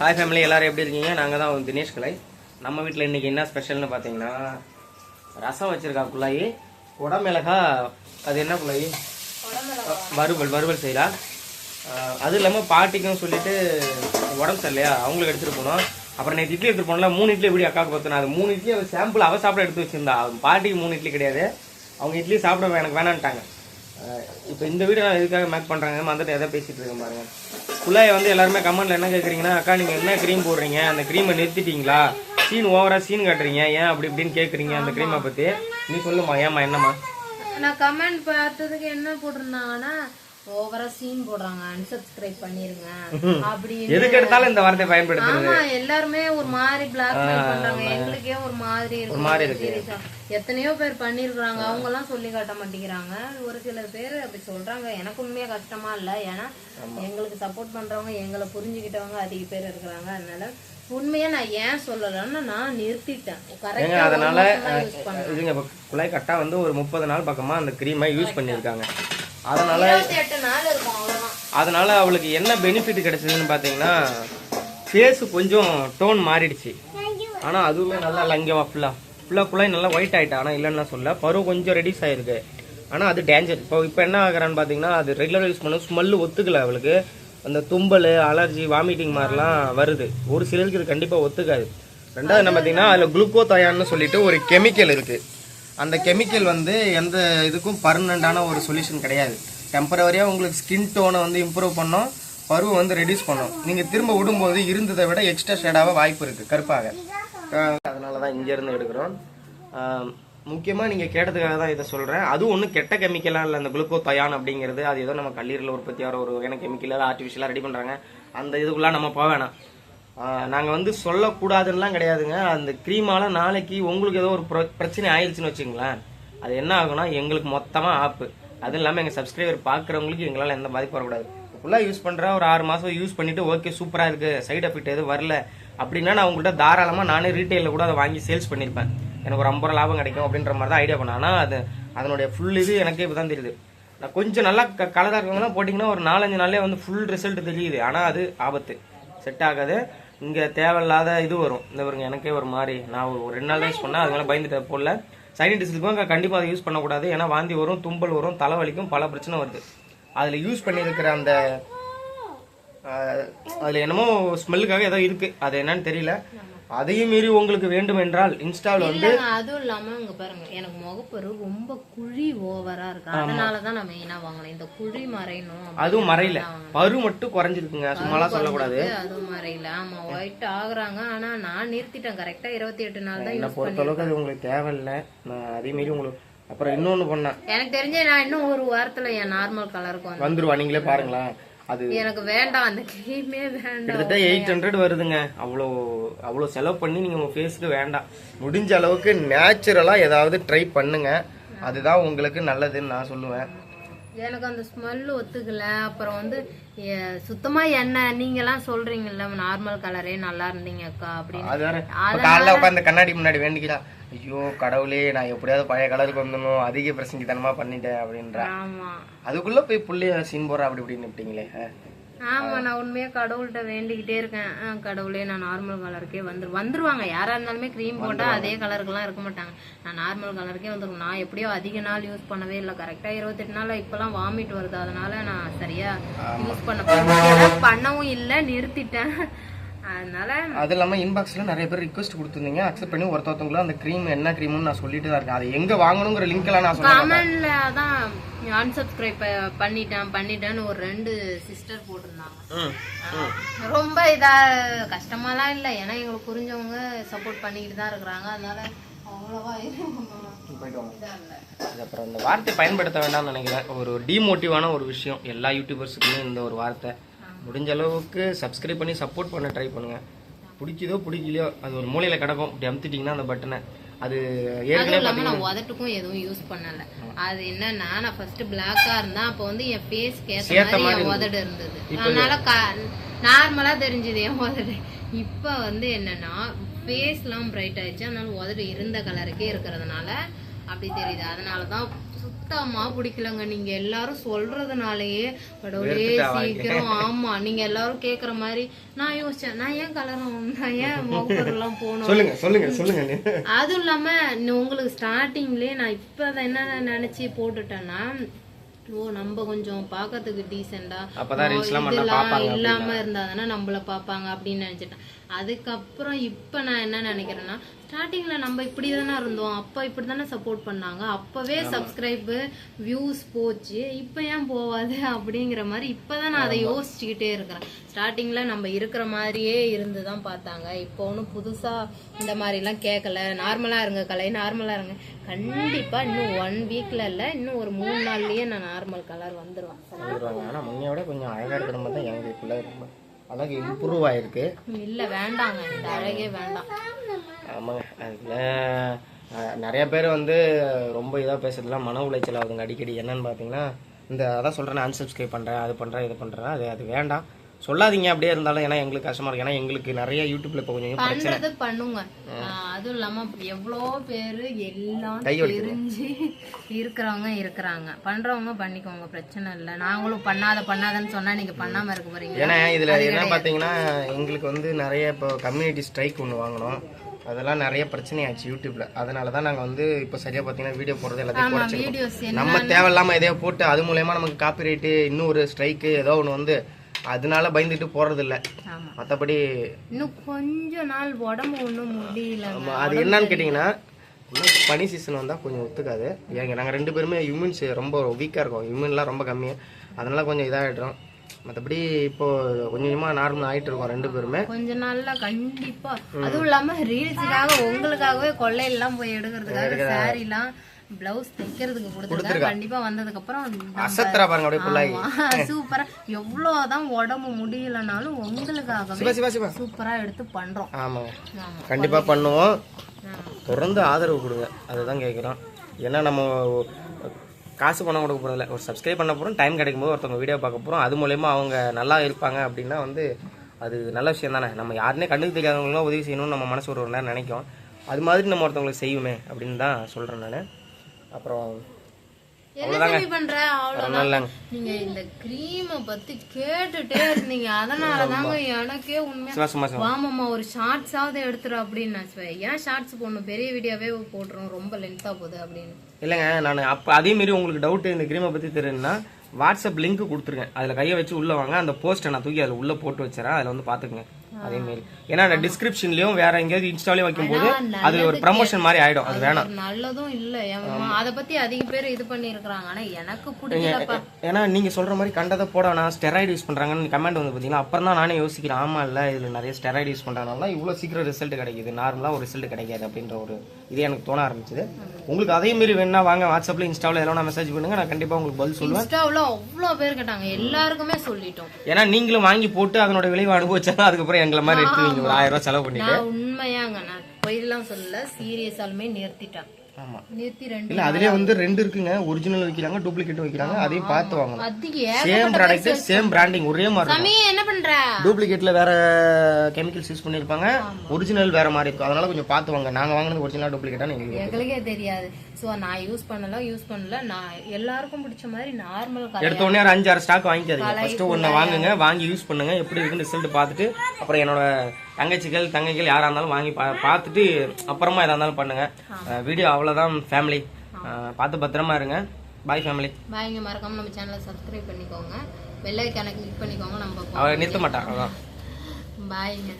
Hi family எல்லாரும் எப்படி இருக்கீங்க? நாங்கள் தான் தினேஷ் கலை. நம்ம வீட்டில் இன்னைக்கு என்ன ஸ்பெஷல்னு பார்த்தீங்கன்னா ரசம் வச்சிருக்கா குள்ளாயி குடமிளகா அது என்ன குள்ளாயி வறுவல் வறுவல் செய்யலாம் அது இல்லாமல் பாட்டிக்கும் சொல்லிட்டு உடம்பு சரியில்லையா? அவங்களுக்கு எடுத்துகிட்டு போனோம். அப்புறம் நேற்று இட்லி எடுத்துகிட்டு போனோம்ல மூணு இட்லி எப்படி அக்காவுக்கு பார்த்தோம் அது மூணு இட்லி அவள் சாம்பிள் அவள் சாப்பிட எடுத்து வச்சிருந்தா. அவன் பாட்டிக்கு மூணு இட்லி கிடையாது. அவங்க இட்லி சாப்பிட எனக்கு வேணான்ட்டாங்க. இப்போ இந்த வீடியோ நான் எதுக்காக மேக் பண்ணுறாங்க வந்துட்டு எதை பேசிகிட்டு இருக்கேன் பாருங்கள் குள்ளாயை வந்து எல்லாருமே கமெண்ட்ல என்ன கேட்குறீங்கன்னா அக்கா நீங்கள் என்ன க்ரீம் போடுறீங்க? அந்த க்ரீமை நிறுத்திட்டீங்களா? சீன் ஓவராக சீன் காட்டுறீங்க. ஏன் அப்படி இப்படின்னு கேட்குறீங்க அந்த க்ரீமை பற்றி நீ சொல்லுமா ஏம்மா என்னம்மா? நான் கமெண்ட் பார்த்ததுக்கு என்ன போட்டிருந்தாங்கன்னா ஓவரா சீன் போடுறாங்க. unsubscribe பண்ணிருங்க. அப்படின்னு. எதுக்கு எடுத்தாலும் இந்த வார்த்தையை பயன்படுத்துறது. ஆமா எல்லாருமே ஒரு மாதிரி பிளாக் பண்றாங்க. எங்களுக்கே ஒரு மாதிரி இருக்கு. மாதிரி இருக்கு. எத்தனையோ பேர் பண்ணிருக்காங்க அவங்க எல்லாம் சொல்லி காட்ட மாட்டேங்கிறாங்க. ஒரு சில பேர் அப்படி சொல்றாங்க. எனக்கு உண்மையா கஷ்டமா இல்ல. ஏன்னா எங்களுக்கு சப்போர்ட் பண்றவங்க எங்களை புரிஞ்சுக்கிட்டவங்க அதிக பேர் இருக்கிறாங்க. அதனால உண்மையா நான் ஏன் சொல்லலைன்னா நான் நிறுத்திட்டேன். அதனால இதுங்க குழாய் கட்டா வந்து ஒரு முப்பது நாள் பக்கமா அந்த க்ரீமை யூஸ் பண்ணியிருக்காங்க. அதனால அதனால அவளுக்கு என்ன பெனிஃபிட் கிடைச்சதுன்னு பார்த்தீங்கன்னா ஃபேஸ் கொஞ்சம் டோன் மாறிடுச்சு. ஆனால் அதுவுமே நல்லா லங்கமா ஃபுல்லாக ஃபுல்லாக குழாய் நல்லா ஒயிட் ஆயிட்டா ஆனால் இல்லைன்னு சொல்ல பருவம் கொஞ்சம் ரெடியூஸ் ஆயிருக்கு. ஆனால் அது டேஞ்சர் இப்போ இப்போ என்ன ஆகுறான்னு பார்த்தீங்கன்னா அது ரெகுலராக யூஸ் பண்ண ஸ்மெல்லு ஒத்துக்கல அவளுக்கு. அந்த தும்பல் அலர்ஜி வாமிட்டிங் மாதிரிலாம் வருது. ஒரு சிலருக்கு இது கண்டிப்பாக ஒத்துக்காது. ரெண்டாவது என்ன பார்த்தீங்கன்னா அதில் குளுக்கோதயான்னு சொல்லிட்டு ஒரு கெமிக்கல் இருக்குது அந்த கெமிக்கல் வந்து எந்த இதுக்கும் பர்மனண்டான ஒரு சொல்யூஷன் கிடையாது. டெம்பரவரியாக உங்களுக்கு ஸ்கின் டோனை வந்து இம்ப்ரூவ் பண்ணோம் பருவம் வந்து ரெடியூஸ் பண்ணும். நீங்கள் திரும்ப விடும்போது இருந்ததை விட எக்ஸ்ட்ரா ஷேடாக வாய்ப்பு இருக்குது கருப்பாக. அதனால தான் இங்கேருந்து எடுக்கிறோம். முக்கியமாக நீங்கள் கேட்டதுக்காக தான் இதை சொல்கிறேன் அதுவும் ஒன்றும் கெட்ட கெமிக்கலாக இல்லை அந்த குளுக்கோ தயான் அப்படிங்கிறது அது ஏதோ நம்ம கல்லீரல் உற்பத்தி ஆகிற ஒரு வகையான கெமிக்கலாக ஆர்டிஃபிஷியலாக ரெடி பண்ணுறாங்க அந்த இதுக்குள்ளே நம்ம போக வேணாம். நாங்கள் வந்து சொல்லக்கூடாதுன்னெலாம் கிடையாதுங்க. அந்த க்ரீமால் நாளைக்கு உங்களுக்கு ஏதோ ஒரு ப்ர பிரச்சனை ஆயிடுச்சுன்னு வச்சுங்களேன் அது என்ன ஆகும்னா எங்களுக்கு மொத்தமாக ஆப்பு அதுவும் இல்லாமல் எங்கள் சப்ஸ்கிரைபர் பார்க்குறவங்களுக்கு எங்களால் எந்த பாதிப்பு வரக்கூடாது. ஃபுல்லாக யூஸ் பண்ணுறேன் ஒரு ஆறு மாதம் யூஸ் பண்ணிவிட்டு ஓகே சூப்பராக இருக்குது சைட் எஃபெக்ட் எதுவும் வரல. அப்படின்னா நான் உங்கள்கிட்ட தாராளமாக நானே ரீட்டைலில் கூட அதை வாங்கி சேல்ஸ் பண்ணியிருப்பேன் எனக்கு ஒரு ஐம்பது ரூபா லாபம் கிடைக்கும் அப்படின்ற மாதிரி தான் ஐடியா பண்ணேன். ஆனால் அது அதனுடைய ஃபுல் இது எனக்கே இப்போ தான் தெரியுது. நான் கொஞ்சம் நல்லா க கலராக இருக்கவங்கலாம் போட்டிங்கன்னா ஒரு நாலஞ்சு நாளே வந்து ஃபுல் ரிசல்ட் தெரியுது. ஆனால் அது ஆபத்து. செட் ஆகாது. இங்கே தேவையில்லாத இது வரும். இந்த பாருங்க எனக்கே ஒரு மாதிரி. நான் ஒரு ரெண்டு நாள் யூஸ் பண்ணேன் அதனால பயந்துட்டு போடல. சைனிடிஸ்டுக்கும் கண்டிப்பாக அதை யூஸ் பண்ணக்கூடாது. ஏன்னா வாந்தி வரும் தும்பல் வரும் தலைவலிக்கும் பல பிரச்சனை வருது. அதில் யூஸ் பண்ணியிருக்கிற அந்த அதில் என்னமோ ஸ்மெல்லுக்காக ஏதோ இருக்குது அது என்னன்னு தெரியல. அதையும் மீறி உங்களுக்கு வேண்டும் என்றால் இன்ஸ்டாவில் வந்து அதுவும் இல்லாம இங்க பாருங்க எனக்கு முகப்பரு ரொம்ப குழி ஓவரா இருக்கு. அதனாலதான் நான் மெயினா வாங்கினேன் இந்த குழி மறையணும் அதுவும் மறையல. பரு மட்டும் குறைஞ்சிருக்குங்க சும்மாலாம் சொல்லக்கூடாது. அதுவும் மறையல. ஆமா ஒயிட் ஆகுறாங்க. ஆனா நான் நிறுத்திட்டேன் கரெக்டா இருபத்தி எட்டு நாள் தான் என்னை பொறுத்த அளவுக்கு அது உங்களுக்கு தேவையில்லை. நான் அதே மீறி உங்களுக்கு அப்புறம் இன்னொன்று பண்ணேன். எனக்கு தெரிஞ்ச நான் இன்னும் ஒரு வாரத்துல என் நார்மல் கலருக்கு வந்து வந்துருவா நீங்களே பாருங்களேன். அது எனக்கு வேண்டாம் அந்த கிரீமே வேண்டாம். கிட்டத்தட்ட எயிட் ஹண்ட்ரட் வருதுங்க. அவ்வளோ அவ்வளோ செலவு பண்ணி நீங்கள் உங்கள் ஃபேஸுக்கு வேண்டாம். முடிஞ்ச அளவுக்கு நேச்சுரலாக ஏதாவது ட்ரை பண்ணுங்க. அதுதான் உங்களுக்கு நல்லதுன்னு நான் சொல்லுவேன். எனக்கு அந்த ஸ்மெல் ஒத்துக்கல. அப்புறம் வந்து சுத்தமா என்ன நீங்க எல்லாம் சொல்றீங்கல்ல நார்மல் கலரே நல்லா இருந்தீங்க அக்கா அப்படின்னு. காலைல உட்காந்து கண்ணாடி முன்னாடி வேண்டிக்கிறா ஐயோ கடவுளே நான் எப்படியாவது பழைய கலருக்கு வந்துடணும் அதிக பிரசங்கித்தனமா பண்ணிட்டேன் அப்படின்றா. ஆமா. அதுக்குள்ள போய் புள்ளைய சீன் போடுறா அப்படி இப்படின்னு விட்டீங்களே ஆமா நான் உண்மையா கடவுள்கிட்ட வேண்டிக்கிட்டே இருக்கேன். கடவுளே நான் நார்மல் கலருக்கே வந்துரு வந்துருவாங்க. யாரா இருந்தாலுமே க்ரீம் போட்டா அதே கலருக்குலாம் இருக்க மாட்டாங்க. நான் நார்மல் கலருக்கே வந்துருவேன். நான் எப்படியோ அதிக நாள் யூஸ் பண்ணவே இல்லை. கரெக்டா இருபத்தெட்டு நாள் இப்பெல்லாம் வாமிட் வருது. அதனால நான் சரியா யூஸ் பண்ண. பண்ணவும் இல்லை நிறுத்திட்டேன். அதனால அது இல்லாம இன்பாக்ஸ்ல நிறைய பேர் ரிக்வஸ்ட் கொடுத்துருந்தீங்க. அக்செப்ட் பண்ணி ஒருத்தவங்களும் அந்த க்ரீம் என்ன க்ரீம்னு நான் சொல்லிட்டு தான் இருக்கேன். அதை எங்க வாங்கணுங்கிற லிங்க் எல்லாம் நான் கமெண்ட்ல தான் அன்சப்ஸ்கிரைப் பண்ணிட்டேன் பண்ணிட்டேன்னு ஒரு ரெண்டு சிஸ்டர் போட்டிருந்தாங்க. ரொம்ப இதா கஷ்டமாலாம் இல்லை. ஏன்னா எங்களுக்கு புரிஞ்சவங்க சப்போர்ட் பண்ணிக்கிட்டு தான் இருக்கிறாங்க. அதனால அவ்வளவா அப்புறம் இந்த வார்த்தை பயன்படுத்த வேண்டாம்னு நினைக்கிறேன். ஒரு டிமோட்டிவான ஒரு விஷயம். எல்லா யூடியூபர்ஸுக்குமே இந்த ஒரு வார்த்தை. முடிஞ்ச அளவுக்கு சப்ஸ்கிரைப் பண்ணி சப்போர்ட் பண்ண ட்ரை பண்ணுங்க. பிடிக்குதோ பிடிக்கலையோ அது ஒரு மூலையில கிடக்கும். இப்படி அமுத்திட்டீங்கன்னா அந்த பட்டனை அது ஏற்கனவே நான் உதட்டுக்கும் எதுவும் யூஸ் பண்ணல. அது என்னன்னா நான் ஃபர்ஸ்ட் பிளாக்கா இருந்தா அப்போ வந்து என் ஃபேஸ்க்கு ஏத்த மாதிரி உதடு இருந்தது. அதனால நார்மலா தெரிஞ்சது என் உதடு. இப்ப வந்து என்னன்னா ஃபேஸ்லாம் பிரைட் ஆயிடுச்சு. அதனால உதடு இருந்த கலருக்கே இருக்கிறதுனால அப்படி தெரியுது. அதனாலதான் சுத்தமா பிடிக்கலங்க. நீங்க எல்லாரும் சொல்றதுனாலயே கடவுளே. சீக்கிரம். ஆமா நீங்க எல்லாரும் கேக்குற மாதிரி நான் யோசிச்சேன் நான் ஏன் கலரம் நான் ஏன் முகப்பொருள்லாம் போகணும்? சொல்லுங்க சொல்லுங்க சொல்லுங்க. அதுவும் இல்லாம உங்களுக்கு ஸ்டார்டிங்லயே நான் இப்பதான் என்ன நினைச்சு போட்டுட்டேன்னா ஓ நம்ம கொஞ்சம் பார்க்கறதுக்கு டீசெண்டா எல்லாம் பார்ப்பாங்க இல்லாம இருந்தாதானே நம்மள பாப்பாங்க அப்படின்னு நினைச்சிட்டேன். அதுக்கப்புறம் இப்ப நான் என்ன நினைக்கிறேன்னா ஸ்டார்டிங்ல நம்ம இப்படி தானே இருந்தோம். அப்ப இப்படி தானே சப்போர்ட் பண்ணாங்க. அப்பவே சப்ஸ்கிரைப் வியூஸ் போச்சு. இப்ப ஏன் போவாது அப்படிங்கிற மாதிரி இப்பதான் நான் அதை யோசிச்சுக்கிட்டே இருக்கிறேன். ஸ்டார்டிங்ல நம்ம இருக்கிற மாதிரியே இருந்து தான் பார்த்தாங்க. இப்போ ஒன்றும் புதுசா இந்த மாதிரி எல்லாம் கேட்கல நார்மலா இருங்க கலை நார்மலா இருங்க. கண்டிப்பா இன்னும் ஒன் வீக்ல இல்ல இன்னும் ஒரு மூணு நாள்லயே நான் நார்மல் கலர் வந்துருவேன். சொல்லிடுவாங்க ஆனா முன்னைய விட கொஞ்சம் அழகா இருக்கிற மாதிரி தான் எங்களுக்குள்ள ரொம்ப அழகு இம்ப்ரூவ் ஆயிருக்கு. இல்ல வேண்டாங்க. இந்த அழகே வேண்டாம். ஆமாங்க. அதுல நிறைய பேர் வந்து ரொம்ப இதாக பேசுறதுலாம் மன உளைச்சல் ஆகுதுங்க. அடிக்கடி என்னன்னு பார்த்தீங்கன்னா இந்த அதான் சொல்கிறேன் அன்சப்ஸ்கிரைப் பண்ணுறேன் அது பண்ணுறேன் இது பண்ணுறேன் அது அது வேண்டாம். சொல்லாதீங்க அப்படியே இருந்தாலும் ஏன்னா எங்களுக்கு கஷ்டமா இருக்கு. ஏன்னா எங்களுக்கு நிறைய யூடியூப்ல இப்போ கொஞ்சம் பிரச்சனை. பண்றது பண்ணுங்க. அதுவும் இல்லாம எவ்வளோ பேரு எல்லாம். தெரிஞ்சு இருக்கிறவங்க இருக்கிறாங்க. பண்றவங்க பண்ணிக்கோங்க பிரச்சனை இல்லை. நாங்களும் பண்ணாத பண்ணாதன்னு சொன்னா நீங்க பண்ணாம இருக்க போறீங்க ஏன்னா இதில் என்ன பார்த்தீங்கன்னா எங்களுக்கு வந்து நிறைய இப்போ கம்யூனிட்டி ஸ்ட்ரைக் ஒன்று வாங்கினோம். அதெல்லாம் நிறைய பிரச்சனையாச்சு யூடியூப்ல அதனால தான் நாங்கள் வந்து இப்போ சரியாக பார்த்தீங்கன்னா வீடியோ போடுறது எல்லாத்தையும் குறைச்சிருக்கோம். நம்ம தேவையில்லாம எதையோ போட்டு அது மூலயமா நமக்கு காப்பிரைட்டு இன்னும் ஒரு ஸ்ட்ரைக்கு ஏதோ ஒன்று வந்து அதனால பயந்துட்டு போறது இல்ல ஆமா. மற்றபடி இன்னும் கொஞ்ச நாள் உடம்பு ஒண்ணும் முடியல அது என்னன்னு கேட்டிங்கன்னா பனி சீசன் வந்தால் கொஞ்சம் ஒத்துக்காது. ஏங்க நாங்கள் ரெண்டு பேருமே இம்யூன்ஸ் ரொம்ப வீக்காக இருக்கோம். இம்யூன்லாம் ரொம்ப கம்மி அதனால கொஞ்சம் இதாகிடுறோம் மற்றபடி இப்போ கொஞ்சம் கொஞ்சமாக நார்மல் ஆகிட்டு இருக்கோம் ரெண்டு பேருமே. கொஞ்ச நாள்ல கண்டிப்பா. அதுவும் இல்லாம ரீல்ஸுக்காக உங்களுக்காகவே கொள்ளையெல்லாம் போய் எடுக்கிறதுக்காக சாரி எல்லாம் பிளவுஸ் தைக்கிறதுக்கு கொடுத்துருக்காங்க கண்டிப்பா வந்ததுக்கு அப்புறம் அசத்துறா பாருங்க அப்படியே ஃபுல்லாகி சூப்பரா. எவ்வளவுதான் உடம்பு முடியலனாலும் உங்களுக்காகவே சிவா சிவா சிவா. சூப்பரா எடுத்து பண்றோம். ஆமாங்க. ஆமா. கண்டிப்பாக பண்ணுவோம். தொடர்ந்து ஆதரவு கொடுங்க. அதுதான் கேட்குறோம் ஏன்னா நம்ம காசு பணம் கொடுக்க போகிறதில்ல ஒரு சப்ஸ்கிரைப் பண்ண போகிறோம் டைம் கிடைக்கும் போது ஒருத்தவங்க வீடியோ பார்க்க போகிறோம் அது மூலயமா அவங்க நல்லா இருப்பாங்க அப்படின்னா வந்து அது நல்ல விஷயம் தானே. நம்ம யாருனே கண்ணுக்கு தெரியாதவங்களும் உதவி செய்யணும்னு நம்ம மனசு ஒரு ஒரு நேரம் நினைக்கும். அது மாதிரி நம்ம ஒருத்தவங்களுக்கு செய்யுமே அப்படின்னு தான் சொல்கிறேன் நான். அப்புறம் நீங்க இந்த கிரீமை பத்தி கேட்டுட்டே இருந்தீங்க. அதனாலதாங்க எனக்கே உண்மையா வாமாம்மா ஒரு ஷார்ட்ஸாவது எடுத்துரு அப்படின்னு நான் ஏன் ஷார்ட்ஸ் போடணும்? பெரிய வீடியோவே போட்டுரும் ரொம்ப லென்த்தா போகுது அப்படின்னு. இல்லைங்க நான் அப்போ அதே மாரி உங்களுக்கு டவுட் இந்த கிரீமை பற்றி தெரியும்னா வாட்ஸ்அப் லிங்க் கொடுத்துருக்கேன் அதில் கையை வச்சு உள்ளே வாங்க. அந்த போஸ்ட்டை நான் தூக்கி அதில் உள்ளே போட்டு வச்சுறேன் அதில் வந்து பார்த்துக்குங்க அதே மாரி ஏன்னா அந்த டிஸ்கிரிப்ஷன்லயும் வேற எங்கேயாவது இன்ஸ்டாலையும் வைக்கும்போது அது ஒரு ப்ரமோஷன் மாதிரி ஆயிடும். அது வேணாம். நல்லதும் இல்ல. அத பத்தி அதிக பேர் இது பண்ணி இருக்காங்க ஆனா எனக்கு பிடிக்கலப்பா. ஏன்னா நீங்க சொல்ற மாதிரி கண்டதை போட வேணாம் ஸ்டெராய்டு யூஸ் பண்றாங்கன்னு கமெண்ட் வந்து பாத்தீங்கன்னா அப்புறம் தான் நானே யோசிக்கிறேன். ஆமா இல்ல இதுல நிறைய ஸ்டெராய்டு யூஸ் பண்றதுனால இவ்வளவு சீக்கிரம் ரிசல்ட் கிடைக்குது. நார்மலா ஒரு ரிசல்ட் கிடைக்காது அப்படின்ற ஒரு இது எனக்கு தோண ஆரம்பிச்சது. உங்களுக்கு அதே மாரி வேணா வாங்க வாட்ஸ்அப்ல இன்ஸ்டாவில் எல்லாம் மெசேஜ் பண்ணுங்க. நான் கண்டிப்பா உங்களுக்கு பதில் சொல்லுவேன் இன்ஸ்டாவுல அவ்வளவு பேர் கேட்டாங்க. எல்லாருக்குமே சொல்லிட்டோம். ஏன்னா நீங்களும் வாங்கி போட்டு அதனோட விளைவு அனுபவிச்சாலும் அதுக்கப்புறம் எங்களை மாதிரி எடுத்துவீங்க ஒரு ஆயிரம் ரூபாய் செலவு பண்ணிட்டு. உண்மையாங்க நான் பொய்லாம் சொல்லல சீரியஸாலுமே நிறுத்திட்டேன். ஆமா. இல்ல அதுலயே வந்து ரெண்டு இருக்குங்க. ஒரிஜினல் வைக்கிறாங்க டூப்ளிகேட் வைக்கிறாங்க அதையும் பார்த்து வாங்கணும் சேம் ப்ராடக்ட் சேம் பிராண்டிங் ஒரே மாதிரி என்ன பண்ற? டூப்ளிகேட்ல வேற கெமிக்கல்ஸ் யூஸ் பண்ணிருப்பாங்க ஒரிஜினல் வேற மாதிரி இருக்கும். அதனால கொஞ்சம் பார்த்து வாங்க. நாங்க வாங்கினது ஒரிஜினல் டூப்ளிகேட்டா நீங்க எங்களுக்கே தெரியாது. சோ நான் யூஸ் பண்ணல யூஸ் பண்ணல. நான் எல்லாருக்கும் பிடிச்ச மாதிரி நார்மல் எடுத்த உடனே ஒரு அஞ்சு ஆறு ஸ்டாக் வாங்கிக்காதீங்க. ஃபர்ஸ்ட் ஒன்னு வாங்குங்க வாங்கி யூஸ் பண்ணுங்க. எப்படி இருக்குன்னு ரிசல்ட் பார்த்துட்டு அப்புறம் என்னோட தங்கச்சிகள் தங்கைகள் யாரா இருந்தாலும் வாங்கி பா- பார்த்துட்டு அப்புறமா எதா இருந்தாலும் பண்ணுங்க. வீடியோ அவ்வளவுதான் ஃபேமிலி பார்த்து பத்திரமா இருங்க. பாய் ஃபேமிலி பாய்ங்க மறக்காம நம்ம சேனலை சப்ஸ்கிரைப் பண்ணிக்கோங்க. பெல் ஐக்கானை கிளிக் பண்ணிக்கோங்க நம்ம அவ நிறுத்த அதான் பாய்ங்க